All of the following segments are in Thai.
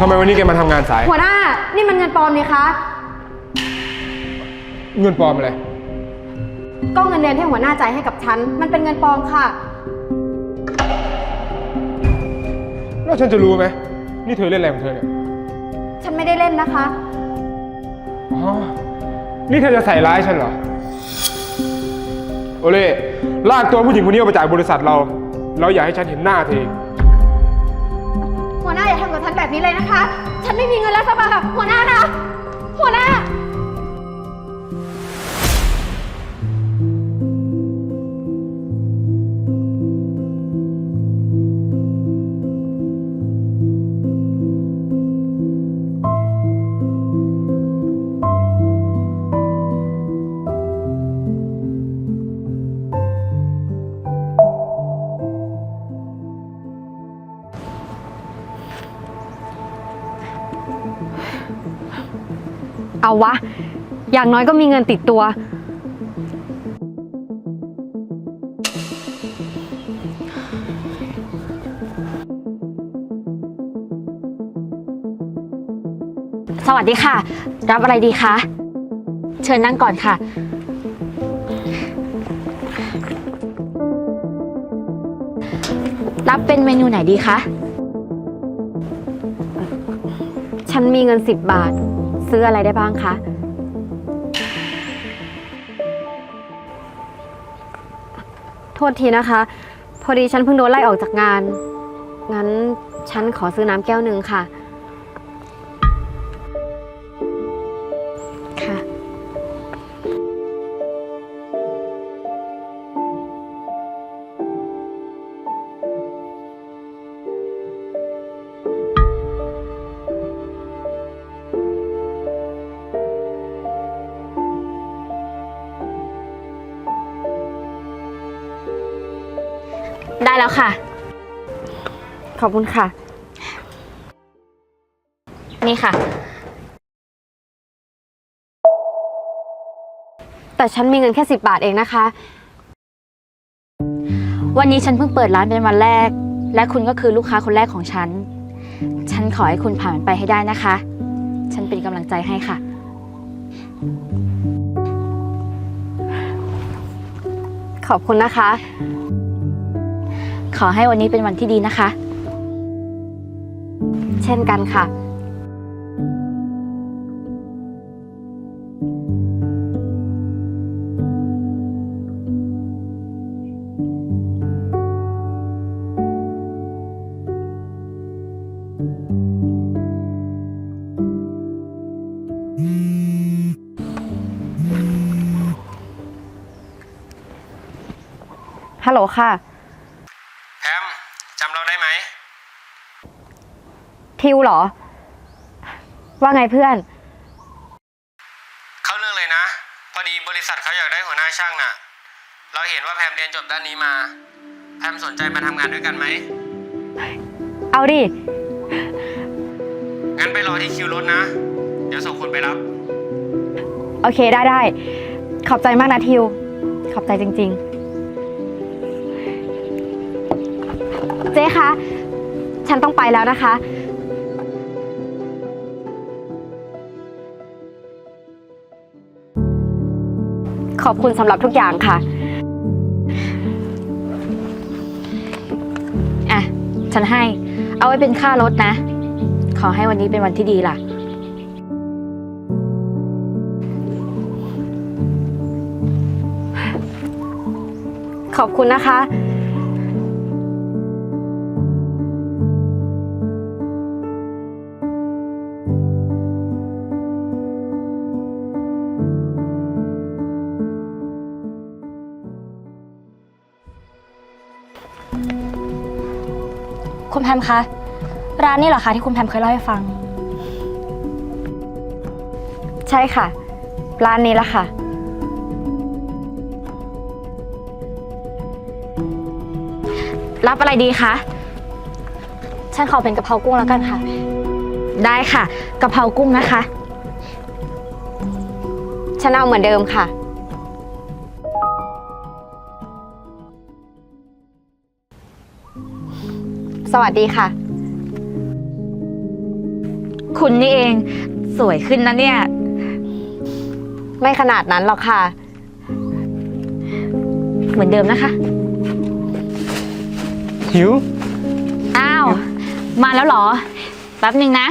ทำไมวันนี้แกมาทำงานสาย หัวหน้า นี่มันเงินปลอมนี่คะ เงินปลอมอะไร ก็เงินเดือนที่หัวหน้าจ่ายให้กับฉัน มันเป็นเงินปลอมค่ะ แล้วฉันจะรู้ไหม นี่เธอเล่นอะไรของเธอเนี่ย ฉันไม่ได้เล่นนะคะ อ๋อ นี่เธอจะใส่ร้ายฉันเหรอ โอเล่ ลากตัวผู้หญิงคนนี้ออกไปจากบริษัทเรา เราอยากให้ฉันเห็นหน้าเธอ แบบนี้เลยนะคะ ฉันไม่มีเงินแล้วสบาค่ะหัวหน้านะหัวหน้า เอาวะ อย่างน้อยก็มีเงินติดตัว สวัสดีค่ะ รับอะไรดีคะ เชิญนั่งก่อนค่ะ รับเป็นเมนูไหนดีคะ ฉันมีเงิน 10 บาท ซื้ออะไรได้บ้างคะ โทษทีนะคะ พอดีฉันเพิ่งโดนไล่ออกจากงาน งั้นฉันขอซื้อน้ำแก้วหนึ่งค่ะ ได้แล้วค่ะ ขอบคุณค่ะ นี่ค่ะ แต่ฉันมีเงินแค่10บาทเองนะคะ วันนี้ฉันเพิ่งเปิดร้านเป็นวันแรก และคุณก็คือลูกค้าคนแรกของฉัน ฉันขอให้คุณผ่านมันไปให้ได้นะคะ ฉันเป็นกำลังใจให้ค่ะ ขอบคุณนะคะ ขอให้วันนี้เป็นวันที่ดีนะคะ เช่นกันค่ะ ฮัลโหลค่ะำเราได้ไหม ทิวเหรอ ว่าไงเพื่อน เข้าเรื่องเลยนะ พอดีบริษัทเขาอยากได้หัวหน้าช่างน่ะ เราเห็นว่าแพมเรียนจบด้านนี้มา แพมสนใจมาทำงานด้วยกันไหม เอาดิ งั้นไปรอที่คิวรถนะ เดี๋ยวส่งคนไปรับ โอเคได้ได้ ขอบใจมากนะทิว ขอบใจจริง ๆ เจ๊คะ ฉันต้องไปแล้วนะคะ ขอบคุณสำหรับทุกอย่างค่ะ อะ ฉันให้ เอาไว้เป็นค่ารถนะ ขอให้วันนี้เป็นวันที่ดีล่ะ ขอบคุณนะคะ คุณแพมคะ ร้านนี้เหรอคะที่คุณแพมเคยเล่าให้ฟัง ใช่ค่ะ ร้านนี้ละค่ะ รับอะไรดีคะ ฉันขอเป็นกะเพรากุ้งแล้วกันค่ะ ได้ค่ะกะเพรากุ้งนะคะ ฉันเอาเหมือนเดิมค่ะ วัสดีค่ะ คุณนี่เอง สวยขึ้นนะเนี่ย ไม่ขนาดนั้นหรอกค่ะ เหมือนเดิมนะคะ หิว อ้าว มาแล้วเหรอ แป๊บหนึ่งนะ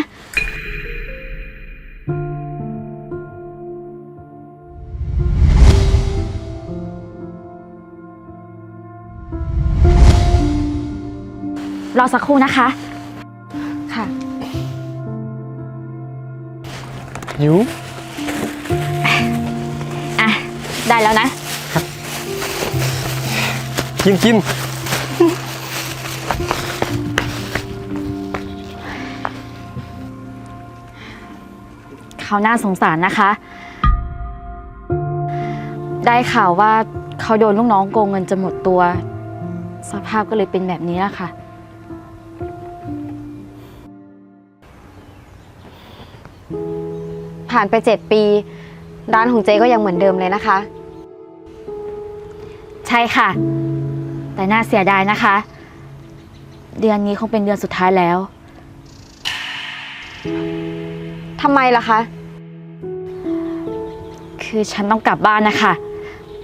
รอสักครู่นะคะ ค่ะ หิวอะ ได้แล้วนะ กินกินเขาน่าสงสารนะคะ ได้ข่าวว่าเขาโดนลูกน้องโกงเงินจนหมดตัว สภาพก็เลยเป็นแบบนี้แหละค่ะ ผ่านไปเจ็ดปี ร้านของเจ๊ก็ยังเหมือนเดิมเลยนะคะ ใช่ค่ะ แต่น่าเสียดายนะคะ เดือนนี้คงเป็นเดือนสุดท้ายแล้ว ทำไมล่ะคะ คือฉันต้องกลับบ้านนะคะ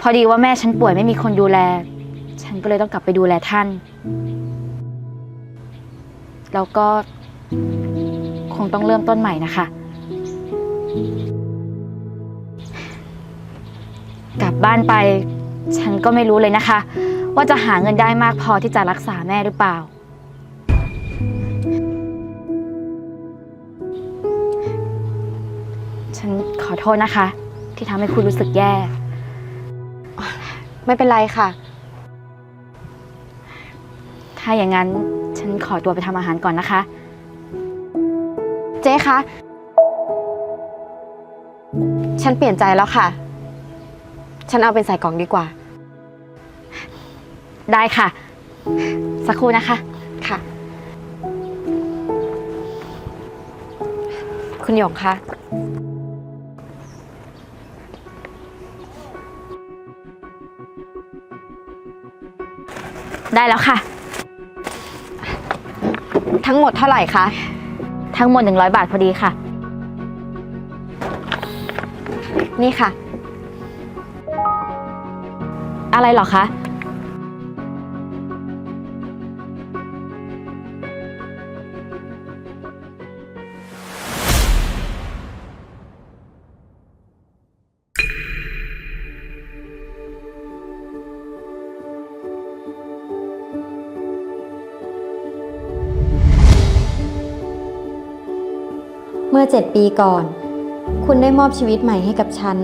พอดีว่าแม่ฉันป่วยไม่มีคนดูแล ฉันก็เลยต้องกลับไปดูแลท่าน แล้วก็คงต้องเริ่มต้นใหม่นะคะ กลับบ้านไป ฉันก็ไม่รู้เลยนะคะ ว่าจะหาเงินได้มากพอที่จะรักษาแม่หรือเปล่า ฉันขอโทษนะคะ ที่ทำให้คุณรู้สึกแย่ ไม่เป็นไรค่ะ ถ้าอย่างนั้นฉันขอตัวไปทำอาหารก่อนนะคะ เจ๊คะ ฉันเปลี่ยนใจแล้วค่ะ ฉันเอาเป็นใส่กล่องดีกว่า ได้ค่ะ สักครู่นะคะ ค่ะ คุณหยงคะ ได้แล้วค่ะ ทั้งหมดเท่าไหร่คะ ทั้งหมด 100 บาทพอดีค่ะ นี่ค่ะ อะไรเหรอคะ เมื่อเจ็ดปีก่อน คุณได้มอบชีวิตใหม่ให้กับฉัน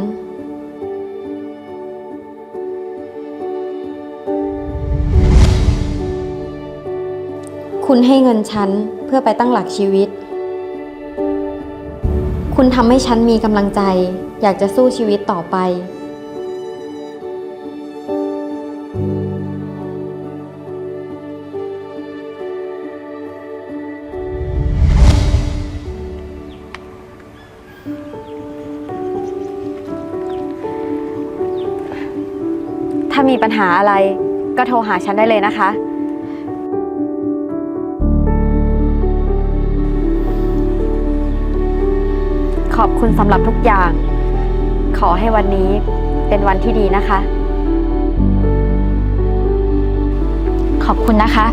คุณให้เงินฉันเพื่อไปตั้งหลักชีวิต คุณทำให้ฉันมีกำลังใจ อยากจะสู้ชีวิตต่อไป มีปัญหาอะไร ก็โทรหาฉันได้เลยนะคะ ขอบคุณสำหรับทุกอย่าง ขอให้วันนี้เป็นวันที่ดีนะคะ ขอบคุณนะคะ